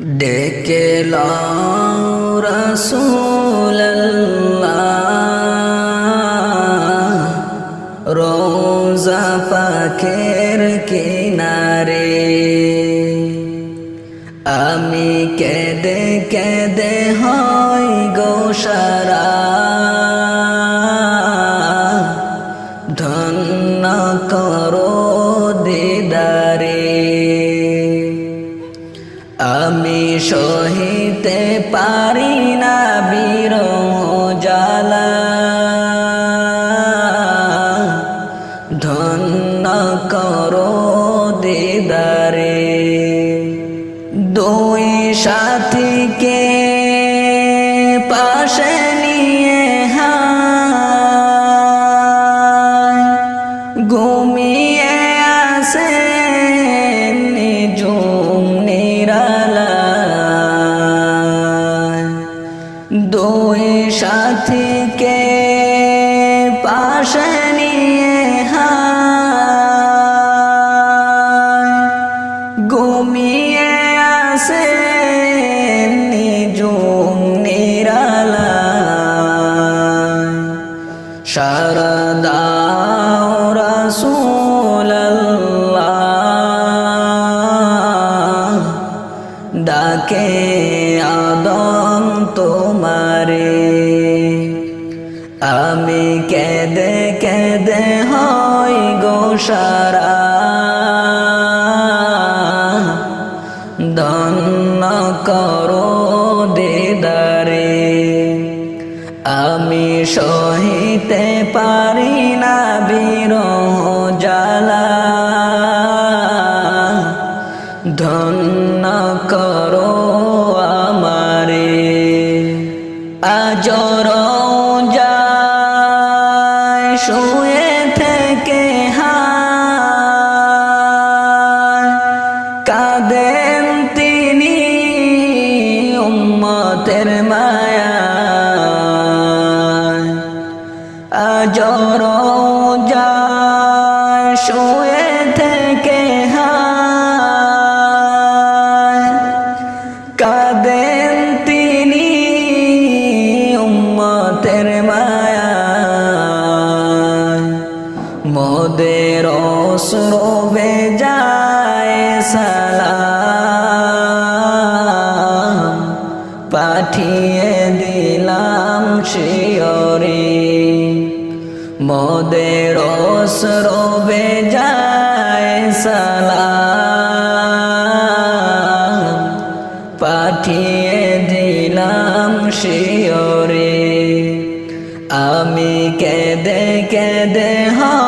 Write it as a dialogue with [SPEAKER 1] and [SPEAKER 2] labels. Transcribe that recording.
[SPEAKER 1] ডেকে রসুল রোজা পাখের কিনারে। আমি কেদে কেদে হয় গোসারা। আমি সহিতে পারি না বীর জালা ধন্য করো দিদারে, দুই সাথীকে পাশে নিয়ে হায়, ঘুমিয়ে দুই সাথীকে পাশে নিয়ে ঘুমিয়ে আসে নিজুম নিরালায়। শারদাও রাসূলুল্লাহ। ডাকে আদম আমি কেদে কেদে হই গোসারা ধন্য করো দিদারে। আমি সহিতে পারি না বীর শুয়ে থেকে হায় কাঁদেন তিনি উম্মতের মায়া আজর অশ্রবে যায় সালাম? পাঠিয়ে দিলাম শিয়রে। মোদের অশ্রবে যায় সালাম। পাঠিয়ে দিলাম শিয়রে। আমি কেদে কেদে হয়